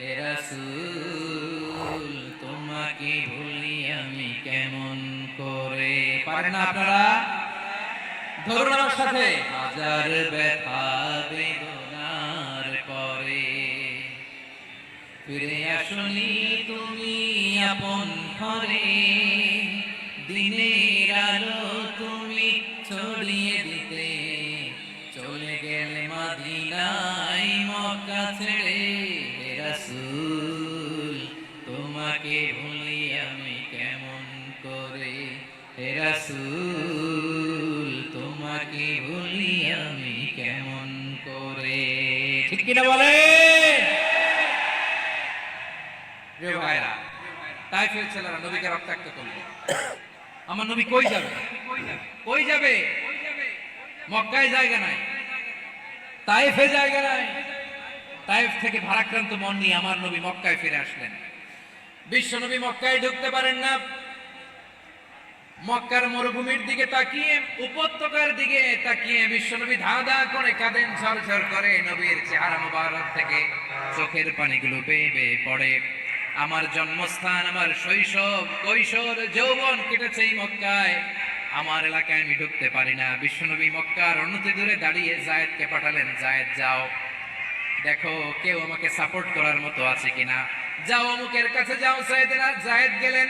রাসূল, তোমাকে ভুলি আমি কেমন করে? পারেন না আপনারা? ধরুন আমার সাথে। হাজার ব্যথা বেদনার পরে। ফিরে আসনি তুমি আপন ঘরে। দিনের আলো তুমি ছড়িয়ে দিতে। চলে গেলে মাদিনাই মক্কা ছেড়ে রাসূল, তোমাকে ভুলি আমি কেমন করে? হে রাসূল, তোমাকে ভুলি আমি কেমন করে? ঠিক কিনা বলেন? প্রিয় ভাইরা, তাইফের ছেলেরা নবীকে রক্তাক্ত করল। আমার নবী কই যাবে? কই যাবে? মক্কায় জায়গা নাই। তাইফে জায়গা নাই। তাইফ থেকে ভারাক্রান্ত মন নিয়ে আমার নবী মক্কায় ফিরে আসলেন। বিশ্ব নবী মক্কায় ঢুকতে পারেন না। মক্কার মরুভূমির দিকে তাকিয়ে, উপত্যকার দিকে তাকিয়ে বিশ্বনবী ধা ধা করে কাঁদেন, ঝরঝর করে নবীর চেহারা মোবারক থেকে চোখের পানিগুলো বেয়ে বেয়ে পড়ে। আমার জন্মস্থান, আমার শৈশব, কৈশোর, যৌবন কেটেছে এই মক্কায়। আমার এলাকায় আমি ঢুকতে পারি না। বিশ্বনবী মক্কার অন্যতি দূরে দাঁড়িয়ে জায়েদকে পাঠালেন, জায়েদ, যাও। দেখো, কেউ আমাকে সাপোর্ট করার মতো আছে কিনা? যাও অমুকের কাছে, যাও জায়েদেরা জায়েদ গেলেন।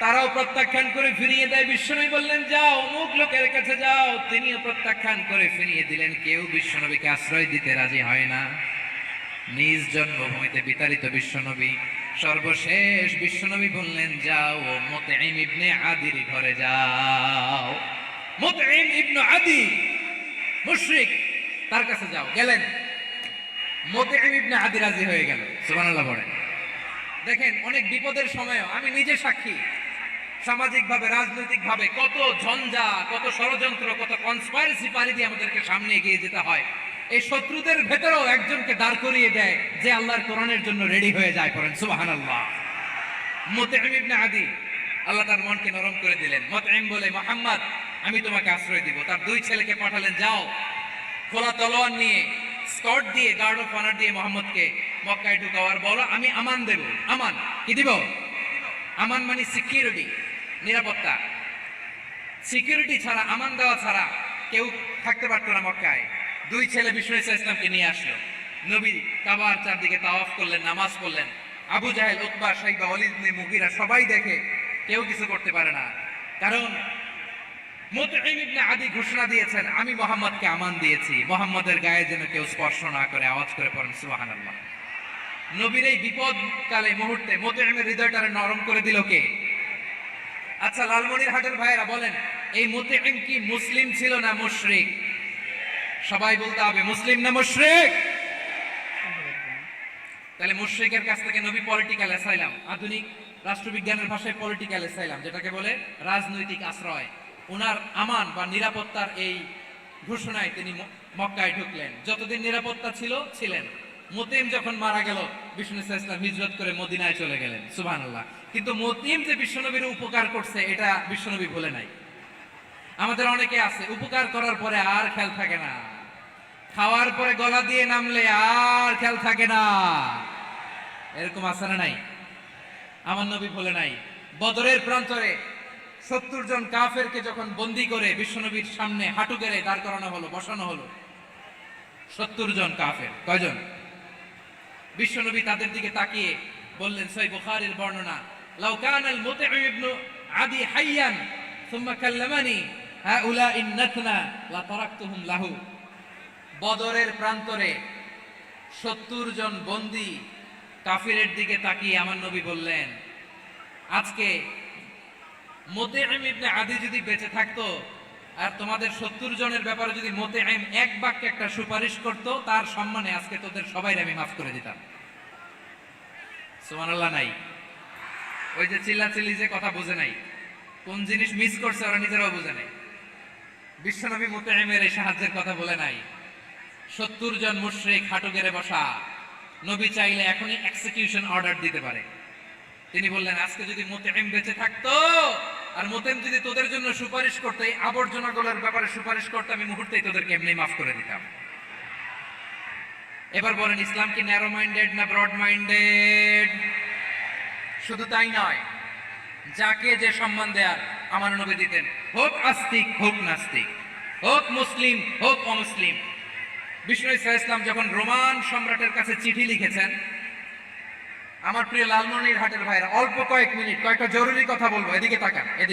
তারাও প্রত্যাখ্যান করে ফিরিয়ে দেয়। বিশ্বনবী বললেন, যাও অমুক লোকের কাছে যাও। তিনিও প্রত্যাখ্যান করে ফিরিয়ে দিলেন। কেউ বিশ্বনবীকে আশ্রয় দিতে রাজি হয় না। নিজ জন্মভূমিতে বিতাড়িত বিশ্বনবী। সর্বশেষ বিশ্বনবী বললেন, যাও মুতঈম ইবনে আদির ঘরে যাও। মুতঈম ইবনে আদি, মুশরিক, তার কাছে যাও। গেলেন। মুতঈম ইবনে আদি হয়ে গেল, সুবহানাল্লাহ বলেন। দেখেন, অনেক বিপদের সময়ও আমি নিজে সাক্ষী। সামাজিকভাবে, রাজনৈতিকভাবে কত ঝঞ্ঝা, কত ষড়যন্ত্র, কত কনস্পাইরেসি পারি দিয়ে আমাদেরকে সামনে এগিয়ে যেতে হয়। এই শত্রুদের ভেতরেও একজনকে দাঁড় করিয়ে দেয় যে আল্লাহর কোরআনের জন্য রেডি হয়ে যায় করেন সুবাহান আল্লাহ মুতঈম ইবনে আদি, আল্লাহ তার মনকে নরম করে দিলেন। মুতঈম বলে, মোহাম্মদ, আমি তোমাকে আশ্রয় দিব। তার দুই ছেলেকে পাঠালেন, যাও, খোলা তলোয়ার নিয়ে স্কট দিয়ে গার্ড অফ অনার দিয়ে মোহাম্মদকে মক্কায় ঢুকাওয়ার বলো, আমি আমান দেব, আমান। কি দিব? আমান মানে সিকিউরিটি নিরাপত্তা। সিকিউরিটি ছাড়া, আমান দেওয়া ছাড়া কেউ থাকতে পারতো না মক্কায়। দুই ছেলে বিষ্ণু ইসা ইসলামকে নিয়ে আসলো। নবী কাবার চারদিকে তাওয়াফ করলেন, নামাজ পড়লেন। আবু জাহেল উকবা সাইবা অলিদ মুগিরা সবাই দেখে কেউ কিছু করতে পারে না। কারণ আদি ঘোষণা দিয়েছেন, আমি মোহাম্মদকে আমান দিয়েছি। মোহাম্মদের গায়ে যেন কেউ স্পর্শ না করে, আওয়াজ করে পড়েন, সুবহানাল্লাহ। নবীর এই বিপদ কালে মুহূর্তে মুতঈমের হৃদয়টারে নরম করে দিল কে? আচ্ছা লালমনির হাটের ভাইয়েরা বলেন, এই মুতঈম কি মুসলিম ছিল না মুশরিক? সবাই বলতে হবে, মুসলিম না মুশরিক? তাহলে মুশরিকের কাছ থেকে নবী পলিটিক্যাল অ্যাসাইলাম আধুনিক রাষ্ট্রবিজ্ঞানের ভাষায় পলিটিক্যাল অ্যাসাইলাম যেটাকে বলে রাজনৈতিক আশ্রয়। ওনার আমান বা নিরাপত্তার এই ঘোষণায় তিনি মক্কায় ঢুকলেন। যতদিন নিরাপত্তা ছিল, ছিলেন। মতিম যখন মারা গেল, বিষ্ণু ইসলাম হিজরত করে মদিনায় চলে গেলেন, সুবহানাল্লাহ। কিন্তু মতিম যে বিশ্বনবীর উপকার করছে, এটা বিশ্বনবী ভুলে নাই। আমাদের অনেকে আছে, উপকার করার পরে আর খেয়াল থাকে না। খাওয়ার পরে গলা দিয়ে নামলে আর খেয়াল থাকে না। এরকম আছে নাই। আমার নবী বলে নাই। বদরের প্রান্তরে সত্তর জন কাফেরকে যখন বন্দি করে বিশ্বনবীর সামনে হাঁটু গেড়ে দাঁড় করানো হলো, বসানো হলো, সত্তর জন কাফের, কয়জন? বিশ্বনবী তাদের দিকে তাকিয়ে বললেন সই বুখারীর বর্ণনা, লাউ কানা আল মুতঈম ইবনু আদি হাইয়ান, সুম্মা কাল্লামানি হাউলা ইন্নাতনা লা তারাকতুহুম লাহু। বদরের প্রান্তরে সত্তর জন বন্দী কাফিরের দিকে তাকিয়ে আমার নবী বললেন, আজকে মোতেম ইবনে আদি যদি বেঁচে থাকতো, আর তোমাদের সত্তর জনের ব্যাপারে যদি মোতেম এক বাক্যে একটা সুপারিশ করত, তার সম্মানে আজকে তোদের সবাই আমি মাফ করে দিতাম। সুবহানাল্লাহ নাই। ওই যে চিল্লাচিল্লি যে কথা বুঝে নাই, কোন জিনিস মিস করছে ওরা নিজেরাও বুঝে নাই। বিশ্বনবী মোতেমের এই সাহায্যের কথা বলে নাই। সত্তর জন মুশরিক হাঁটু গেড়ে বসা, নবী চাইলে এখনই এক্সিকিউশন অর্ডার দিতে পারে। তিনি বললেন, আজকে যদি মোতেম বেঁচে থাকতো আর মোতেম যদি তোদের জন্য সুপারিশ করতো এই আবর্জনাগুলোর ব্যাপারে সুপারিশ করতো আমি মুহূর্তেই তোদেরকে এমনি মাফ করে দিতাম। এবার বলেন, ইসলাম কি ন্যারো মাইন্ডেড না ব্রড মাইন্ডেড শুধু তাই নয়, যাকে যে সম্মান দেয়ার আমার নবী দিতেন, হোক আস্তিক, হোক নাস্তিক, হোক মুসলিম, হোক অমুসলিম। বিষ্ণু ইসা ইসলাম যখন রোমান সম্রাটের কাছে চিঠি লিখেছেন আমার প্রিয় লালমনির হাটের ভাইরা, অল্প কয়েক মিনিট, কয়েকটা জরুরি কথা বলব, এদিকে তাকান, এদিকে।